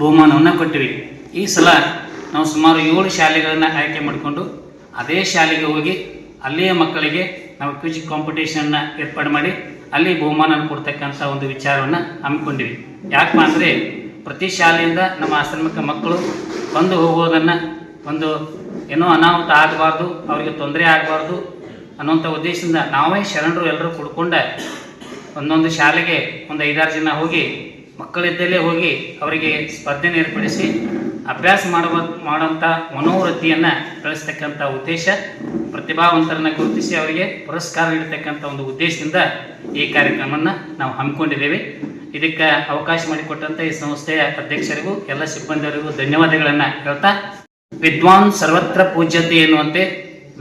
ಬಹುಮಾನವನ್ನು ಕೊಟ್ಟಿವಿ. ಈ ಸಲ ನಾವು ಸುಮಾರು ಏಳು ಶಾಲೆಗಳನ್ನು ಆಯ್ಕೆ ಮಾಡಿಕೊಂಡು ಅದೇ ಶಾಲೆಗೆ ಹೋಗಿ ಅಲ್ಲಿಯ ಮಕ್ಕಳಿಗೆ ನಾವು ಕ್ವಿಜ್ ಕಾಂಪಿಟೇಷನ್ನ ಏರ್ಪಾಡು ಮಾಡಿ ಅಲ್ಲಿ ಬಹುಮಾನ ಕೊಡ್ತಕ್ಕಂಥ ಒಂದು ವಿಚಾರವನ್ನು ಹಮ್ಮಿಕೊಂಡಿವಿ. ಯಾಕಪ್ಪ ಅಂದರೆ ಪ್ರತಿ ಶಾಲೆಯಿಂದ ನಮ್ಮ ಆಶ್ರಮಕ್ಕೆ ಮಕ್ಕಳು ಬಂದು ಹೋಗೋದನ್ನು ಒಂದು ಏನೋ ಅನಾಹುತ ಆಗಬಾರ್ದು, ಅವರಿಗೆ ತೊಂದರೆ ಆಗಬಾರ್ದು ಅನ್ನೋಂಥ ಉದ್ದೇಶದಿಂದ ನಾವೇ ಶರಣರು ಎಲ್ಲರೂ ಕುಡ್ಕೊಂಡ ಒಂದೊಂದು ಶಾಲೆಗೆ ಒಂದು ಐದಾರು ಜನ ಹೋಗಿ ಮಕ್ಕಳಿದ್ದಲ್ಲೇ ಹೋಗಿ ಅವರಿಗೆ ಸ್ಪರ್ಧೆನ ಏರ್ಪಡಿಸಿ ಅಭ್ಯಾಸ ಮಾಡುವ ಮಾಡುವಂಥ ಮನೋವೃತ್ತಿಯನ್ನು ಬೆಳೆಸ್ತಕ್ಕಂಥ ಉದ್ದೇಶ, ಪ್ರತಿಭಾವಂತರನ್ನು ಗುರುತಿಸಿ ಅವರಿಗೆ ಪುರಸ್ಕಾರ ನೀಡತಕ್ಕಂಥ ಒಂದು ಉದ್ದೇಶದಿಂದ ಈ ಕಾರ್ಯಕ್ರಮವನ್ನು ನಾವು ಹಮ್ಮಿಕೊಂಡಿದ್ದೇವೆ. ಇದಕ್ಕೆ ಅವಕಾಶ ಮಾಡಿಕೊಟ್ಟಂಥ ಈ ಸಂಸ್ಥೆಯ ಅಧ್ಯಕ್ಷರಿಗೂ, ಎಲ್ಲ ಸಿಬ್ಬಂದಿಯವರಿಗೂ ಧನ್ಯವಾದಗಳನ್ನು ಹೇಳ್ತಾ, ವಿದ್ವಾನ್ ಸರ್ವತ್ರ ಪೂಜ್ಯತೆ ಎನ್ನುವಂತೆ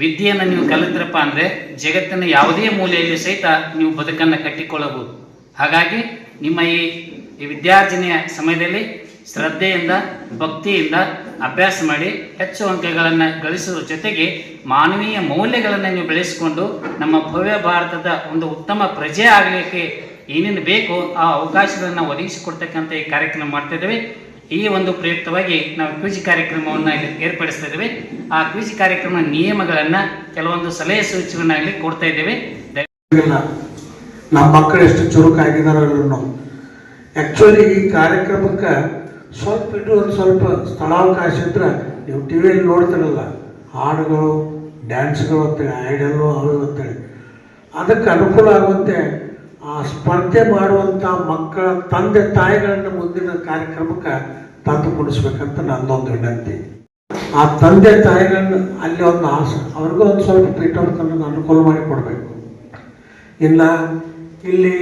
ವಿದ್ಯೆಯನ್ನು ನೀವು ಕಲಿತ್ರಪ್ಪ ಅಂದರೆ ಜಗತ್ತಿನ ಯಾವುದೇ ಮೂಲೆಯಲ್ಲಿ ಸಹಿತ ನೀವು ಬದುಕನ್ನು ಕಟ್ಟಿಕೊಳ್ಳಬಹುದು. ಹಾಗಾಗಿ ನಿಮ್ಮ ಈ ಈ ವಿದ್ಯಾರ್ಜನೆಯ ಸಮಯದಲ್ಲಿ ಶ್ರದ್ಧೆಯಿಂದ, ಭಕ್ತಿಯಿಂದ ಅಭ್ಯಾಸ ಮಾಡಿ ಹೆಚ್ಚು ಅಂಕಗಳನ್ನು ಗಳಿಸುವ ಜೊತೆಗೆ ಮಾನವೀಯ ಮೌಲ್ಯಗಳನ್ನು ನೀವು ಬೆಳೆಸಿಕೊಂಡು ನಮ್ಮ ಭವ್ಯ ಭಾರತದ ಒಂದು ಉತ್ತಮ ಪ್ರಜೆ ಆಗಲಿಕ್ಕೆ ಏನೇನು ಬೇಕೋ ಆ ಅವಕಾಶಗಳನ್ನು ಒದಗಿಸಿಕೊಡ್ತಕ್ಕಂಥ ಈ ಕಾರ್ಯಕ್ರಮ ಮಾಡ್ತಾ ಇದ್ದೇವೆ. ಈ ಒಂದು ಪ್ರಯುಕ್ತವಾಗಿ ನಾವು ಕ್ವಿಜ್ ಕಾರ್ಯಕ್ರಮವನ್ನು ಇಲ್ಲಿ ಏರ್ಪಡಿಸ್ತಾ ಇದ್ದೇವೆ. ಆ ಕ್ವಿಜ್ ಕಾರ್ಯಕ್ರಮ ನಿಯಮಗಳನ್ನು ಕೆಲವೊಂದು ಸಲಹೆ ಸೂಚನೆಗಳನ್ನಾಗಲಿ ಕೊಡ್ತಾ ಇದ್ದೇವೆ. ನಮ್ಮ ಮಕ್ಕಳು ಎಷ್ಟು ಚುರುಕಾಗಿದಾರೋ ಇಲ್ಲೋ ಆ್ಯಕ್ಚುಲಿ ಈ ಕಾರ್ಯಕ್ರಮಕ್ಕೆ ಸ್ವಲ್ಪ ಇಟ್ಟು ಒಂದು ಸ್ವಲ್ಪ ಸ್ಥಳಾವಕಾಶ ಇದ್ರೆ ನೀವು ಟಿ ವಿಯಲ್ಲಿ ನೋಡ್ತಿರಲ್ಲ. ಹಾಡುಗಳು ಡ್ಯಾನ್ಸ್ಗಳು ಅಂತೇಳಿ ಐಡಲ್ಲು ಅವು ಅಂತೇಳಿ. ಅದಕ್ಕೆ ಅನುಕೂಲ ಆಗುವಂತೆ ಆ ಸ್ಪರ್ಧೆ ಮಾಡುವಂಥ ಮಕ್ಕಳ, ತಂದೆ, ತಾಯಿಗಳನ್ನು ಮುಂದಿನ ಕಾರ್ಯಕ್ರಮಕ್ಕೆ ತಂದು ಕೊಡಿಸ್ಬೇಕಂತ ನನ್ನೊಂದು ವಿನಂತಿ. ಆ ತಂದೆ, ತಾಯಿಗಳನ್ನ ಅಲ್ಲಿ ಒಂದು ಆಸೆ, ಅವ್ರಿಗೂ ಒಂದು ಸ್ವಲ್ಪ ಪೀಠೋಪಕರಣ ಅನುಕೂಲ ಮಾಡಿ ಕೊಡಬೇಕು. ಇನ್ನು ಇಲ್ಲಿ